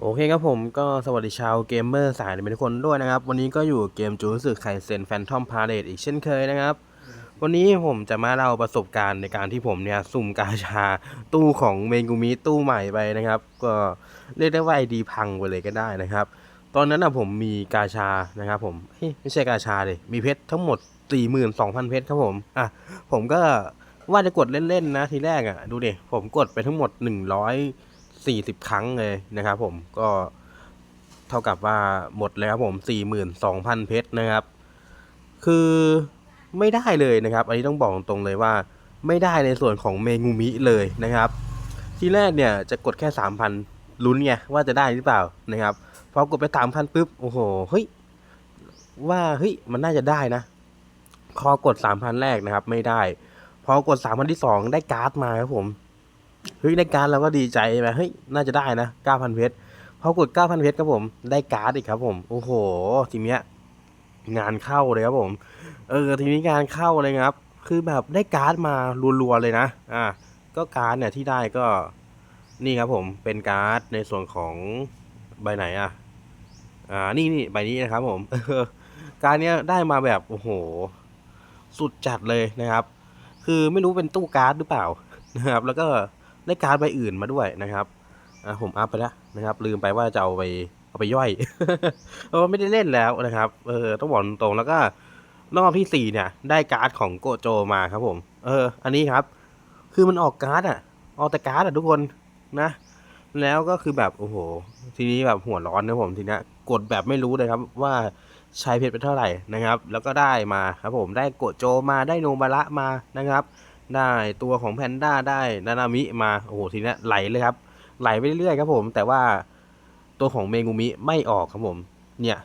โอเคครับผมก็สวัสดีชาวเกมเมอร์สายในทุกคนด้วยนะครับ วันนี้ก็อยู่เกมจูนสึไคเซนแฟนทอมพาเลตอีกเช่นเคยนะครับ วันนี้ผมจะมาเล่าประสบการณ์ในการที่ผมเนี่ย สุ่มกาชาตู้ของเมงูมิตู้ใหม่ไปนะครับ ก็เรียกได้ว่าไอดีพังไปเลยก็ได้นะครับ ตอนนั้นนะผมมีกาชานะครับผมไม่ใช่กาชาเลยมีเพชรทั้งหมด 42,000 เพชรครับผมอะผมก็ว่าจะกดเล่นๆนะทีแรกอะดูดิผมกดไปทั้งหมด 100 สี่สิบครั้งเลยนะครับผมก็เท่ากับว่าหมดแล้วครับผมสี่หมื่นสองพันเพชรนะครับ คือไม่ได้เลยนะครับ อันนี้ต้องบอกตรงๆเลยว่าไม่ได้ในส่วนของเมงูมิเลยนะครับ ทีแรกเนี่ยจะกดแค่สามพันลุ้นไงว่าจะได้หรือเปล่านะครับพอกดไปสามพันปุ๊บโอ้โหเฮ้ยว่าเฮ้ยมันน่าจะได้นะพอกดสามพันแรกนะครับ ไม่ได้ พอกดสามพันที่สองได้การ์ดมาครับผม เฮ้ยได้การเราก็ดีใจไหมเฮ้ยน่าจะได้นะ9,000เพชรพอกด9,000เพชรครับผมได้การ์ดอีกครับผมโอ้โหทีเนี้ยงานเข้าเลยครับผม เออทีนี้งานเข้าเลยครับ คือแบบได้การ์ดมารัวๆเลยนะอ่าก็การ์ดเนี่ยที่ได้ก็นี่ครับผมเป็นการ์ดในส่วนของใบไหนอะอ่านี่นี่ใบนี้นะครับผมการดเนี้ยได้มาแบบโอ้โห สุดจัดเลยนะครับ คือไม่รู้เป็นตู้การ์ดหรือเปล่านะครับ แล้วก็ ได้การ์ดใบอื่นมาด้วยนะครับอะผมอัพไปแล้วนะครับ ลืมไปว่าจะเอาไปเอาไปย่อยเออไม่ได้เล่นแล้วนะครับ เออต้องบอกตรงแล้วก็รอบที่สี่เนี่ย ได้การ์ดของโกโจมาครับผม เออ อันนี้ครับ คือมันออกการ์ดอะ ออกแต่การ์ดอะทุกคนนะแล้วก็คือแบบโอ้โห ทีนี้แบบหัวร้อนนะผมทีนี้กดแบบไม่รู้เลยครับ ว่าใช้เพชรไปเท่าไหร่นะครับ แล้วก็ได้มาครับผมได้โกโจมาได้โนบาระมานะครับ ได้ตัวของแพนด้าได้นานามิมาโอ้โหทีนี้ไหลเลยครับ ไหลไปเรื่อยๆครับผม แต่ว่าตัวของเมงูมิไม่ออกครับผม เนี่ย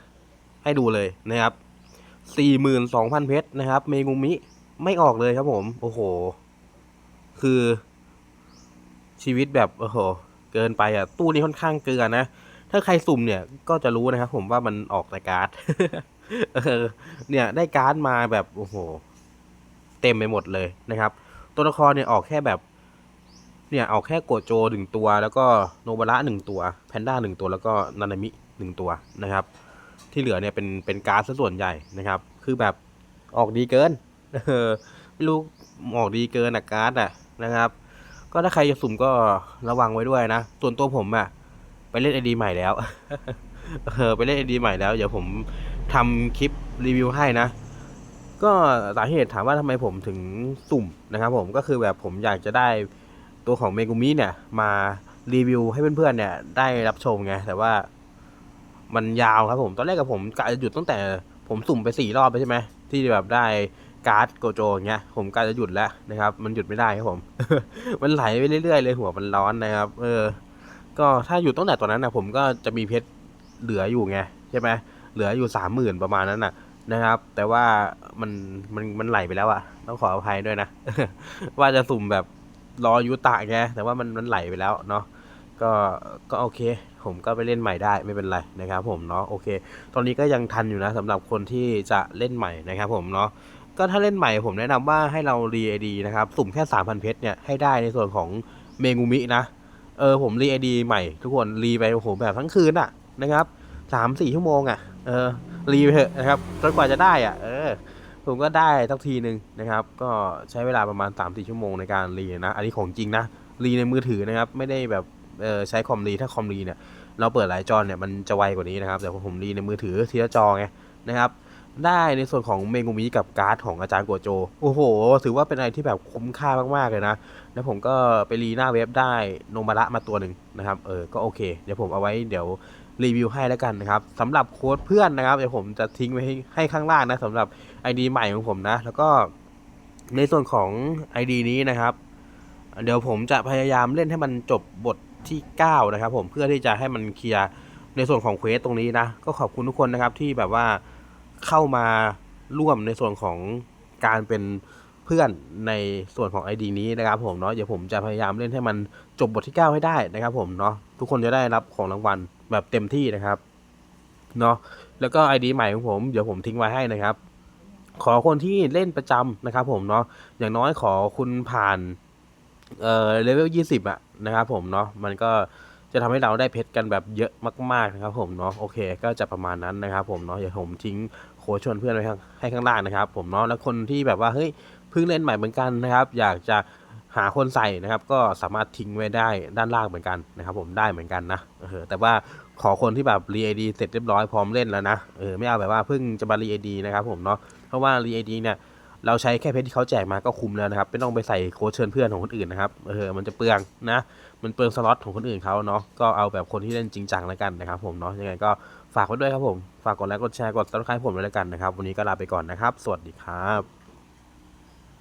ให้ดูเลยนะครับสี่หมื่นสองพันเพชรนะครับ เมงูมิไม่ออกเลยครับผม โอ้โห คือชีวิตแบบโอ้โห เกินไปอะ ตู้นี้ค่อนข้างเกินนะ ถ้าใครสุ่มเนี่ยก็จะรู้นะครับผมว่ามันออกแต่การ์ดเออเนี่ยได้การ์ดมาแบบโอ้โห เต็มไปหมดเลยนะครับ ตัวละครเนี่ยออกแค่แบบ เนี่ยออกแค่โกโจหนึ่งตัว แล้วก็โนบาระหนึ่งตัว แพนด้าหนึ่งตัว แล้วก็นานามิหนึ่งตัวนะครับ ที่เหลือเนี่ยเป็นเป็นการ์ดซะส่วนใหญ่นะครับ คือแบบออกดีเกินเออไม่รู้ออกดีเกินอะการ์ดอะนะครับ ก็ถ้าใครจะสุ่มก็ระวังไว้ด้วยนะ ส่วนตัวผมอะไปเล่นไอดีใหม่แล้วเออไปเล่นไอดีใหม่แล้ว เดี๋ยวผมทำคลิปรีวิวให้นะ ก็สาเหตุถามว่าทำไมผมถึงสุ่มนะครับผมก็คือแบบผมอยากจะได้ตัวของเมกุมิเนี่ย มารีวิวให้เพื่อนๆเนี่ย ได้รับชมไงแต่ว่ามันยาวครับผมตอนแรกกับผมกะจะหยุดตั้งแต่ผมสุ่มไปสี่รอบไปใช่ไหมที่แบบได้การ์ดโกโจอย่างเงี้ยผมกะจะหยุดแล้วนะครับ มันหยุดไม่ได้ครับผม มันไหลไปเรื่อยๆเลยหัวมันร้อนนะครับ เออ ก็ถ้าหยุดตั้งแต่ตอนนั้นนะผมก็จะมีเพชรเหลืออยู่ไงใช่ไหมเหลืออยู่สามหมื่นประมาณนั้นน่ะ นะครับ แต่ว่ามันมันมันไหลไปแล้วอะต้องขออภัยด้วยนะ ว่าจะสุ่มแบบรอยุตะแกแต่ว่ามันมันไหลไปแล้วเนาะก็ก็โอเค ผมก็ไปเล่นใหม่ได้ไม่เป็นไรนะครับ ผมเนาะโอเค ตอนนี้ก็ยังทันอยู่นะสำหรับคนที่จะเล่นใหม่นะครับ ผมเนาะก็ถ้าเล่นใหม่ผมแนะนำว่าให้เรารีไอดีนะครับสุ่มแค่ 3,000 เพชรเนี่ยให้ได้ในส่วนของเมงูมินะเออผมรีไอดีใหม่ ทุกคนรีไปโอ้โหแบบทั้งคืนอะนะครับสามสี่ชั่วโมงอะเออ รีไปเถอะนะครับจนกว่าจะได้อะเออ ผมก็ได้สักทีหนึ่งนะครับ ก็ใช้เวลาประมาณ3าสี่ชั่วโมงในการรีนะ อันนี้ของจริงนะ รีในมือถือนะครับ ไม่ได้แบบเออใช้คอมรีถ้าคอมรีเนี่ย เราเปิดหลายจอเนี่ยมันจะไวกว่านี้นะครับ แต่ผมรีในมือถือทีละจอไงนะครับได้ในส่วนของเมงูมิกับการ์ดของอาจารย์กัวโจ โอ้โห ถือว่าเป็นอะไรที่แบบคุ้มค่ามาก ๆ เลยนะ แล้วผมก็ไปรีหน้าเว็บได้โนมาระมาตัวหนึ่งนะครับ เออ ก็โอเค เดี๋ยวผมเอาไว้เดี๋ยว รีวิวให้แล้วกันนะครับสำหรับโค้ดเพื่อนนะครับเดี๋ยวผมจะทิ้งไว้ให้ข้างล่างนะสำหรับ ID ใหม่ของผมนะ แล้วก็ในส่วนของ ID นี้นะครับ เดี๋ยวผมจะพยายามเล่นให้มันจบบทที่ 9 นะครับ ผมเพื่อที่จะให้มันเคลียร์ในส่วนของเควสตรงนี้นะ ก็ขอบคุณทุกคนนะครับที่แบบว่าเข้ามาร่วมในส่วนของการเป็นเพื่อนในส่วนของ ID นี้นะครับ ผมเนาะเดี๋ยวผมจะพยายามเล่นให้มันจบบทที่ 9 ให้ได้นะครับ ผมเนาะทุกคนจะได้รับของรางวัล แบบเต็มที่นะครับเนาะแล้วก็ ID ใหม่ของผมเดี๋ยวผมทิ้งไว้ให้นะครับ ขอคนที่เล่นประจำนะครับ ผมเนาะอย่างน้อยขอคุณผ่านเอ่อเลเวลยี่สิบอะนะครับ ผมเนาะมันก็จะทำให้เราได้เพชรกันแบบเยอะมากๆนะครับ ผมเนาะโอเค ก็จะประมาณนั้นนะครับ ผมเนาะเดี๋ยวผมทิ้งโค้ดชวนเพื่อนไว้ให้ข้างล่างนะครับ ผมเนาะแล้วคนที่แบบว่าเฮ้ยเพิ่งเล่นใหม่เหมือนกันนะครับ อยากจะ หาคนใส่นะครับ ก็สามารถทิ้งไว้ได้ด้านล่างเหมือนกันนะครับ ผมได้เหมือนกันนะเออแต่ว่าขอคนที่แบบรีเอดีเสร็จเรียบร้อยพร้อมเล่นแล้วนะเออไม่เอาแบบว่าเพิ่งจะมารีเอดีนะครับผมเนาะเพราะว่ารีเอดีเนี่ยเราใช้แค่เพชรที่เขาแจกมาก็คุ้มแล้วนะครับ ไม่ต้องไปใส่โค้ดเชิญเพื่อนของคนอื่นนะครับเออมันจะเปลืองนะมันเปลืองสล็อตของคนอื่นเขาเนาะก็เอาแบบคนที่เล่นจริงจังแล้วกันนะครับผมเนาะยังไงก็ฝากไว้ด้วยครับผมฝากกดไลค์กดแชร์กดซับสไครต์ผมด้วยแล้วกันนะครับวันนี้ก็ลาไปก่อนนะครับ สวัสดีครับ